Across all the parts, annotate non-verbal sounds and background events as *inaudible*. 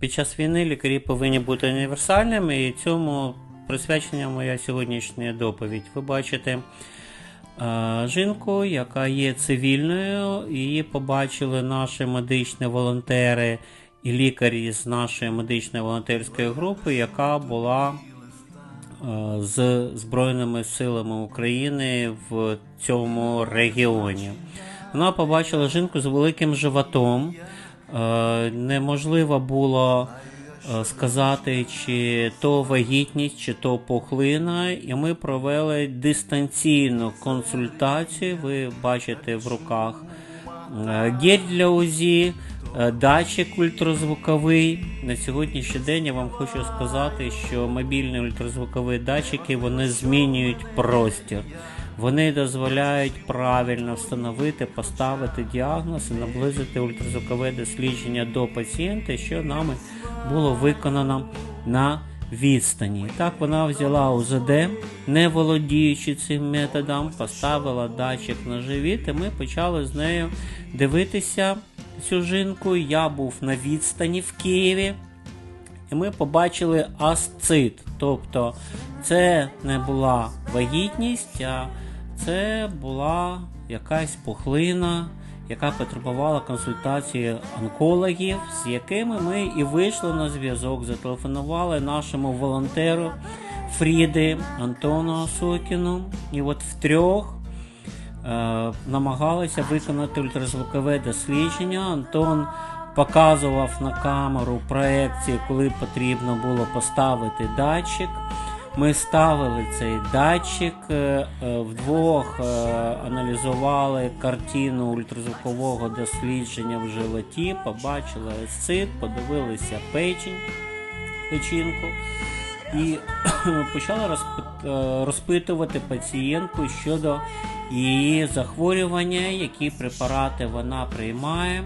Під час війни лікарі повинні бути універсальними, і цьому присвячена моя сьогоднішня доповідь. Ви бачите жінку, яка є цивільною, її побачили наші медичні волонтери і лікарі з нашої медичної волонтерської групи, яка була з Збройними силами України в цьому регіоні. Вона побачила жінку з великим животом. Е, Неможливо було е, сказати, чи то вагітність, чи то пухлина. І ми провели дистанційну консультацію. Ви бачите в руках е, гель для УЗІ, датчик ультразвуковий. На сьогоднішній день я вам хочу сказати, що мобільні ультразвукові датчики вони змінюють простір. Вони дозволяють правильно встановити, поставити діагноз і наблизити ультразвукове дослідження до пацієнта, що нами було виконано на відстані. Так вона взяла УЗД, не володіючи цим методом, поставила датчик на живіт, і ми почали з нею дивитися цю жінку. Я був на відстані в Києві. І ми побачили асцит. Тобто це не була вагітність, а це була якась пухлина, яка потребувала консультації онкологів, з якими ми і вийшли на зв'язок, зателефонували нашому волонтеру Фріди Антону Осокіну. І от втрьох е, намагалися виконати ультразвукове дослідження. Антон показував на камеру проекції, коли потрібно було поставити датчик. Ми ставили цей датчик, е, е, вдвох е, аналізували картину ультразвукового дослідження в животі, побачили асцит, подивилися печень, печінку і *coughs* почали розпитувати пацієнтку щодо її захворювання, які препарати вона приймає.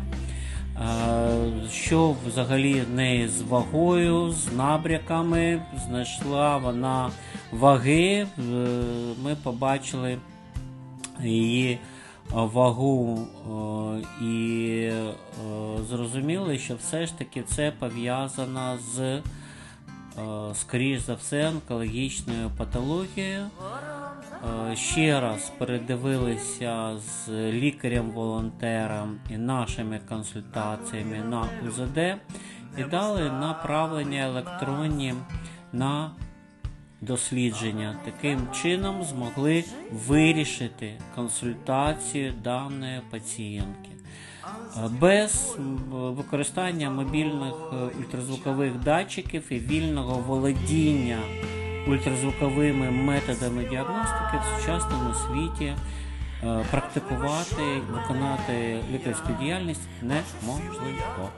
Що взагалі в неї з вагою, з набряками, знайшла вона ваги. Е, Ми побачили її вагу і зрозуміли, що все ж таки це пов'язано з, скоріш за все, онкологічною патологією. Е, Ще раз передивилися з лікарем-волонтером і нашими консультаціями на УЗД і дали направлення електронні на дослідження. Таким чином змогли вирішити консультацію даної пацієнтки. Е, Без використання мобільних е, ультразвукових датчиків і вільного володіння ультразвуковими методами діагностики в сучасному світі е, практикувати, виконати лікарську діяльність неможливо.